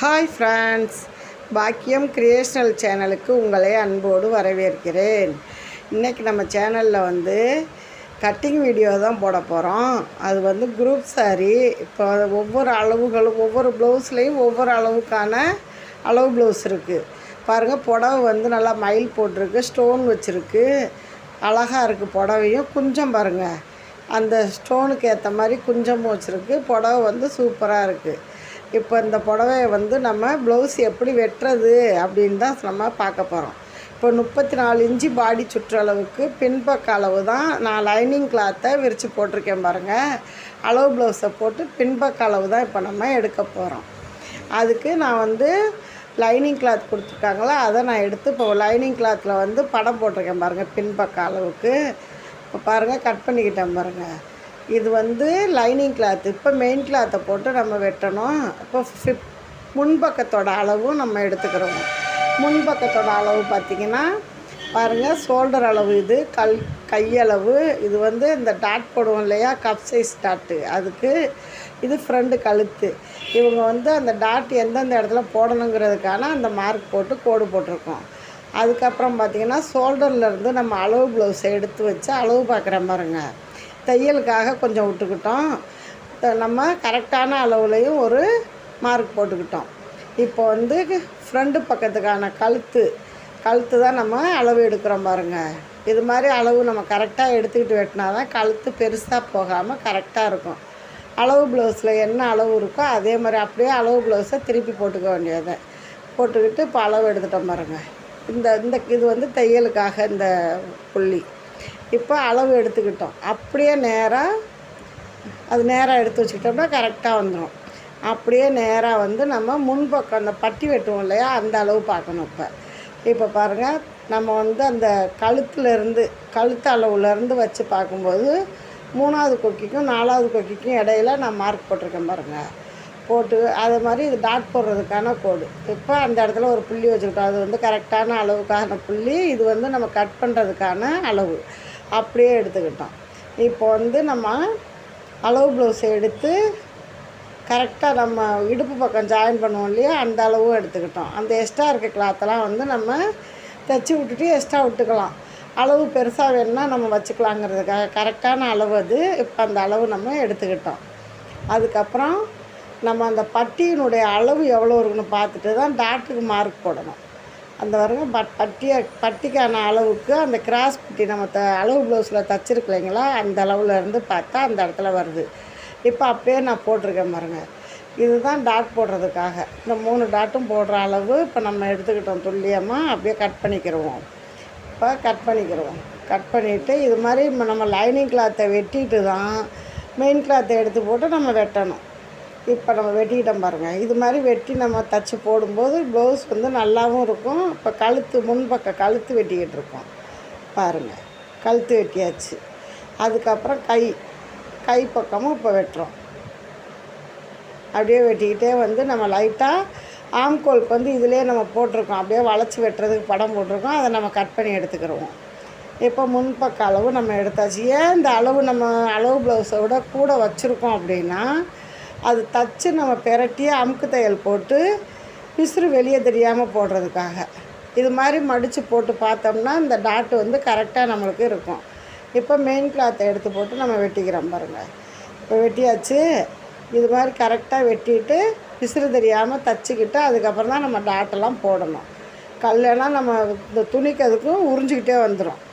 Hi friends பாக்கியம் creational சேனலுக்கு உங்களை அன்போடு வரவேற்கிறேன். இன்றைக்கி நம்ம சேனலில் வந்து கட்டிங் வீடியோ தான் போட போகிறோம் அது வந்து குரூப் சாரி இப்போ ஒவ்வொரு அளவுகளும் ஒவ்வொரு ப்ளவுஸ்லேயும் ஒவ்வொரு அளவுக்கான அளவு ப்ளவுஸ் இருக்குது பாருங்கள் புடவை வந்து நல்லா மயில் போட்டிருக்கு ஸ்டோன் வச்சுருக்கு. அழகாக இருக்குது புடவையும். குஞ்சம் பாருங்கள் அந்த ஸ்டோனுக்கு ஏற்ற மாதிரி குஞ்சமும் வச்சுருக்கு. புடவை வந்து சூப்பராக இருக்குது இப்போ இந்த புடவைய வந்து நம்ம ப்ளவுஸ் எப்படி வெட்டுறது அப்படின்னு தான் நம்ம பார்க்க போகிறோம் இப்போ முப்பத்தி நாலு இன்ச்சு பாடி சுற்றளவுக்கு பின்பக்க அளவு தான் நான் லைனிங் கிளாத்தை விரித்து போட்டிருக்கேன் பாருங்கள் அளவு ப்ளவுஸை போட்டு பின்பக்க அளவு தான் இப்போ நம்ம எடுக்க போகிறோம் அதுக்கு நான் வந்து லைனிங் கிளாத் கொடுத்துருக்காங்களா? அதை நான் எடுத்து இப்போ லைனிங் கிளாத்தில் வந்து படம் போட்டிருக்கேன் பாருங்கள் பின்பக்க அளவுக்கு. இப்போ பாருங்கள் கட் பண்ணிக்கிட்டேன் பாருங்கள் இது வந்து லைனிங் கிளாத். இப்போ மெயின் கிளாத்தை போட்டு நம்ம வெட்டணும். இப்போ ஃபிப் முன்பக்கத்தோட அளவும் நம்ம எடுத்துக்கிறோம். முன்பக்கத்தோட அளவு பார்த்திங்கன்னா பாருங்கள் ஷோல்டர் அளவு இது கல் கையளவு. இது வந்து இந்த டாட் போடுவோம் இல்லையா? கப் சைஸ் டாட்டு அதுக்கு இது ஃப்ரெண்டு கழுத்து. இவங்க வந்து அந்த டாட் எந்தெந்த இடத்துல போடணுங்கிறதுக்கான அந்த மார்க் போட்டு கோடு போட்டிருக்கோம். அதுக்கப்புறம் பார்த்திங்கன்னா ஷோல்டர்லேருந்து நம்ம அளவு ப்ளவுஸை எடுத்து வச்சு அளவு பார்க்குற மாதிரிங்க தையலுக்காக கொஞ்சம் விட்டுக்கிட்டோம். நம்ம கரெக்டான அளவுலையும் ஒரு மார்க் போட்டுக்கிட்டோம். இப்போ வந்து ஃப்ரண்டு பக்கத்துக்கான கழுத்து கழுத்து தான் நம்ம அளவு எடுக்கிறோம் பாருங்கள் இது மாதிரி அளவு நம்ம கரெக்டாக எடுத்துக்கிட்டு வெட்டினா தான் கழுத்து பெருசாக போகாமல் கரெக்டாக இருக்கும். அளவு ப்ளவுஸில் என்ன அளவு இருக்கோ அதே மாதிரி அப்படியே அளவு ப்ளவுஸை திருப்பி போட்டுக்க வேண்டியது. போட்டுக்கிட்டு இப்போ அளவு எடுத்துட்டோம் பாருங்கள் இந்த இந்த இது வந்து தையலுக்காக இந்த புள்ளி. இப்போ அளவு எடுத்துக்கிட்டோம். அப்படியே நேராக அது நேராக எடுத்து வச்சுக்கிட்டோம்னா கரெக்டாக வந்துடும் அப்படியே நேராக வந்து நம்ம முன்பக்கம் அந்த பட்டி வெட்டுவோம் இல்லையா? அந்த அளவு பார்க்கணும் இப்போ. இப்போ பாருங்கள் நம்ம வந்து அந்த கழுத்துலேருந்து கழுத்து அளவுலேருந்து வச்சு பார்க்கும்போது மூணாவது கொக்கிக்கும் நாலாவது கொக்கிக்கும் இடையில நான் மார்க் போட்டிருக்கேன் பாருங்கள் போட்டு அது மாதிரி இது டாட் போடுறதுக்கான கோடு. இப்போ அந்த இடத்துல ஒரு புள்ளி வச்சுக்கிட்டோம் அது வந்து கரெக்டான அளவுக்கான புள்ளி. இது வந்து நம்ம கட் பண்ணுறதுக்கான அளவு. அப்படியே எடுத்துக்கிட்டோம். இப்போ வந்து நம்ம அளவு ப்ளவுஸை எடுத்து கரெக்டாக நம்ம இடுப்பு பக்கம் ஜாயின் பண்ணுவோம் இல்லையா? அந்த அளவும் எடுத்துக்கிட்டோம். அந்த எக்ஸ்ட்ரா இருக்க கிளாத்தெல்லாம் வந்து நம்ம தைச்சி விட்டுட்டு எக்ஸ்ட்ரா விட்டுக்கலாம். அளவு பெருசாக வேணும்னா நம்ம வச்சுக்கலாங்கிறதுக்காக கரெக்டான அளவு அது. இப்போ அந்த அளவு நம்ம எடுத்துக்கிட்டோம். அதுக்கப்புறம் நம்ம அந்த பட்டியினுடைய அளவு எவ்வளோ இருக்குன்னு பார்த்துட்டு தான் டாட்டுக்கு மார்க் போடணும். அந்த வரைக்கும் பட் பட்டியை பட்டிக்கான அளவுக்கு அந்த கிராஸ் பட்டி நம்ம த அளவு ப்ளவுஸில் தச்சிருக்கலைங்களா அந்த அளவில் இருந்து பார்த்தா அந்த இடத்துல வருது. இப்போ அப்போயே நான் போட்டிருக்கேன் பாருங்க. இதுதான் டாட் போடுறதுக்காக. இந்த மூணு டாட்டும் போடுற அளவு இப்போ நம்ம எடுத்துக்கிட்டோம் துல்லியமாக அப்படியே கட் பண்ணிக்கிடுவோம் இப்போ கட் பண்ணிக்கிடுவோம் கட் பண்ணிவிட்டு இது மாதிரி நம்ம லைனிங் கிளாத்தை வெட்டிட்டு தான் மெயின் கிளாத்தை எடுத்து போட்டு நம்ம வெட்டணும். இப்போ நம்ம வெட்டிக்கிட்டோம் பாருங்கள் இது மாதிரி வெட்டி நம்ம தச்சு போடும்போது ப்ளவுஸ் வந்து நல்லாவும் இருக்கும். இப்போ கழுத்து முன்பக்க கழுத்து வெட்டிக்கிட்டு இருக்கோம். பாருங்கள் கழுத்து வெட்டியாச்சு. அதுக்கப்புறம் கை கை பக்கமும் இப்போ வெட்டுறோம். அப்படியே வெட்டிக்கிட்டே வந்து நம்ம லைட்டாக ஆம்கோலுக்கு வந்து இதிலே நம்ம போட்டிருக்கோம். அப்படியே வளைச்சி வெட்டுறதுக்கு படம் போட்டிருக்கோம். அதை நம்ம கட் பண்ணி எடுத்துக்கிறோம் இப்போ முன்பக்க அளவு நம்ம எடுத்தாச்சு. ஏன் இந்த அளவு நம்ம அளவு ப்ளவுஸை விட கூட வச்சுருக்கோம் அப்படின்னா அது தச்சு நம்ம பெரட்டி அமுக்கு தையல் போட்டு பிசுறு வெளியே தெரியாமல் போடுறதுக்காக. இது மாதிரி மடித்து போட்டு பார்த்தோம்னா இந்த டாட் வந்து கரெக்டாக நம்மளுக்கு இருக்கும். இப்போ மெயின் கிளாத்தை எடுத்து போட்டு நம்ம வெட்டிக்கிறோம் பாருங்கள் இப்போ வெட்டியாச்சு. இது மாதிரி கரெக்டாக வெட்டிட்டு பிசுறு தெரியாமல் தச்சுக்கிட்டு அதுக்கப்புறம் தான் நம்ம டாட்டெல்லாம் போடணும். கல்லைனா நம்ம இந்த துணிக்கு அதுக்கும் உறிஞ்சிக்கிட்டே வந்துடும்